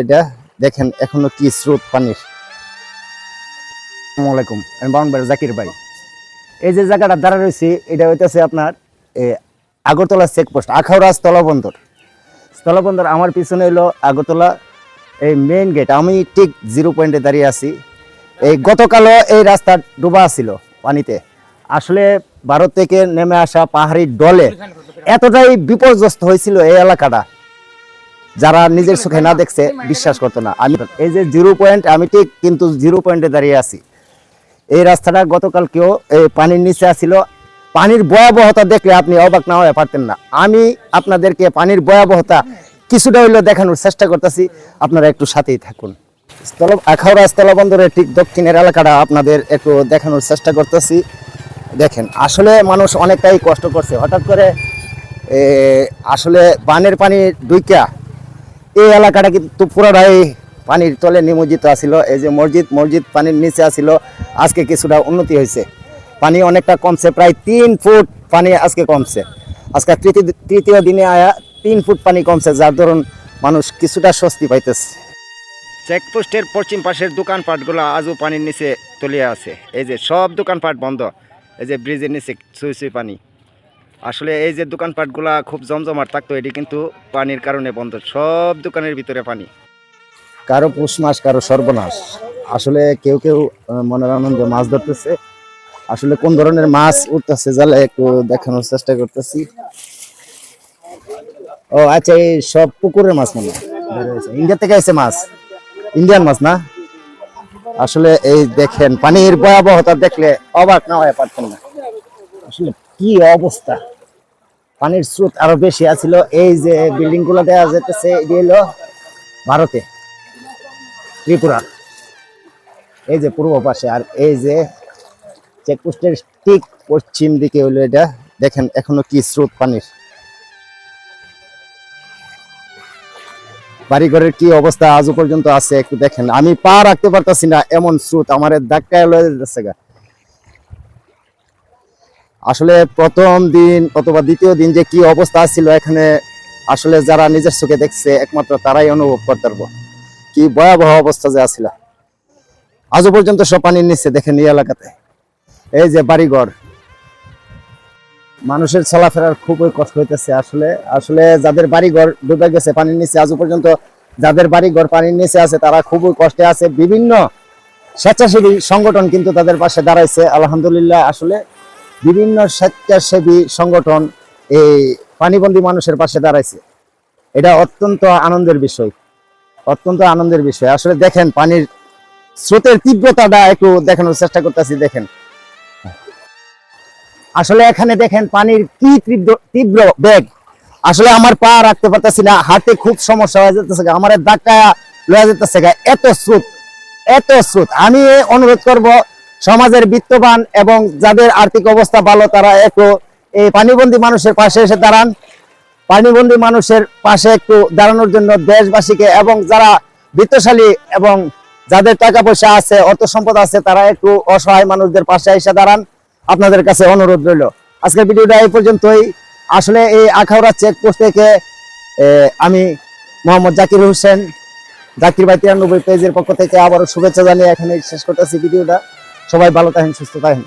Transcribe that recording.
এটা দেখেন এখনও কি স্রোত পানির। আসসালামু আলাইকুম, আমি বাউনবাড়ি জাকির ভাই। এই যে জায়গাটা দাঁড়া রয়েছে, এটা হইতেছে আপনার আগরতলা চেকপোস্ট স্থলবন্দর। স্থলবন্দর আমার পিছনে হলো আগরতলা, এই মেইন গেট আমি ঠিক জিরো পয়েন্টে দাঁড়িয়ে আছি। এই গতকালও এই রাস্তা ডুবা ছিল পানিতে। আসলে ভারত থেকে নেমে আসা পাহাড়ি ডলে এতটাই বিপর্যস্ত হয়েছিল এই এলাকাটা। যারা নিজের চোখে না দেখছে, বিশ্বাস করতো না। আমি এই যে জিরো পয়েন্ট, আমি ঠিক কিন্তু জিরো পয়েন্টে দাঁড়িয়ে আছি। এই রাস্তাটা গতকালকেও এই পানির নিচে আসছিল পানির ভয়াবহতা দেখলে আপনি অবাক না হয়ে পারতেন না। আমি আপনাদেরকে পানির ভয়াবহতা কিছুটা হইলেও দেখানোর চেষ্টা করতেছি। আপনারা একটু সাথেই থাকুন। স্থল আখাউড়া স্থলবন্দরের ঠিক দক্ষিণের এলাকাটা আপনাদের একটু দেখানোর চেষ্টা করতেছি। দেখেন, আসলে মানুষ অনেকটাই কষ্ট করছে। হঠাৎ করে আসলে বানের পানি ডুইকা এই এলাকাটা কিন্তু পুরোটাই পানির তলে নিমজ্জিত আছিল। এই যে মসজিদ মসজিদ পানির নিচে আছিল। আজকে কিছুটা উন্নতি হয়েছে। পানি অনেকটা কমছে, প্রায় তিন ফুট পানি আজকে কমছে। আজকে তৃতীয় তৃতীয় দিনে আয়া তিন ফুট পানি কমছে, যার ধরুন মানুষ কিছুটা স্বস্তি পাইতেছে। চেকপোস্টের পশ্চিম পাশের দোকানপাটগুলো আজও পানির নিচে তলিয়ে আছে। এই যে সব দোকানপাট বন্ধ। এই যে ব্রিজের নিচে সুই সুই পানি। আসলে এই যে দোকানপাটগুলা খুব জমজমাট থাকতো, এটি কিন্তু পানির কারণে বন্ধ। সব দোকানের ভিতরে পানি। কারও পুষ মাস, কারও সর্বনাশ। আসলে কেউ কেউ মনের আনন্দে মাছ ধরতেছে। আসলে কোন ধরনের মাছ উঠতেছে জালে একটু দেখানোর চেষ্টা করতেছি। ও আচ্ছা এই সব পুকুরের মাছ মনে ইন্ডিয়া থেকে এসে মাছ। ইন্ডিয়ান মাছ না? আসলে এই দেখেন, পানির ভয়াবহতা দেখলে অবাক না হয়ে পারতেন না। আসলে কি অবস্থা? পানির স্রোত আরও বেশি আছিল। এই যে বিল্ডিংগুলো দেখা যেতেছে ভারতে ত্রিপুরা। এই যে পূর্ব পাশে, আর এই যে চেকপোস্টের ঠিক পশ্চিম দিকে হলো এটা। দেখেন এখনও কি স্রোত পানির। বাড়িঘরের কি অবস্থা আজও পর্যন্ত আছে একটু দেখেন। আমি পা রাখতে পারতাছি না এমন স্রোত, আমার ধাক্কায় লয়ে যাচ্ছে গা। আসলে প্রথম দিন অথবা দ্বিতীয় দিন যে কি অবস্থা ছিল এখানে, আসলে যারা নিজের চোখে দেখছে, একমাত্র তারাই অনুভব করতে পারব। কি ভয়াবহ অবস্থা যে আছিল। আজও পর্যন্ত সব পানির নিচে দেখেন এই এলাকাতে। এই যে বাড়িঘর। মানুষের চলাফেরার খুবই কষ্ট হইতেছে আসলে। আসলে যাদের বাড়িঘর ডুবে গেছে পানির নিচে, আজও পর্যন্ত যাদের বাড়িঘর পানির নিচে আছে, তারা খুবই কষ্টে আছে। বিভিন্ন স্বেচ্ছাসেবী সংগঠন কিন্তু তাদের পাশে দাঁড়াইছে। আলহামদুলিল্লাহ, আসলে বিভিন্ন স্বেচ্ছাসেবী সংগঠন এই পানিবন্দী মানুষের পাশে দাঁড়াইছে। এটা অত্যন্ত আনন্দের বিষয়। অত্যন্ত আনন্দের বিষয়। আসলে দেখেন, পানির স্রোতের তীব্রতাটা একটু দেখানোর চেষ্টা করতেছি, দেখেন। আসলে এখানে দেখেন, পানির কি তীব্র বেগ? আসলে আমার পা রাখতে পারতেছি না হাতে খুব সমস্যা হয়ে যেতেছে আমার ধাক্কা লয়ে যেতেছে। এত স্রোত এত স্রোত। আমি অনুরোধ করব সমাজের বিত্তবান এবং যাদের আর্থিক অবস্থা ভালো, তারা একটু এই পানিবন্দী মানুষের পাশে এসে দাঁড়ান। পানিবন্দী মানুষের পাশে একটু দাঁড়ানোর জন্য দেশবাসীকে এবং যারা বৃত্তশালী এবং যাদের টাকা পয়সা আছে, অর্থ সম্পদ আছে, তারা একটু অসহায় মানুষদের পাশে এসে দাঁড়ান। আপনাদের কাছে অনুরোধ রইল। আজকের ভিডিওটা এই পর্যন্তই। আসলে এই আখাউড়া চেকপোস্ট থেকে আমি মোহাম্মদ জাকির হোসেন, জাকির ভাই তিরানব্বই পেজের পক্ষ থেকে আবারও শুভেচ্ছা জানিয়ে এখানে শেষ করতেছি ভিডিওটা। সবাই ভালো থাকেন সুস্থ থাকেন।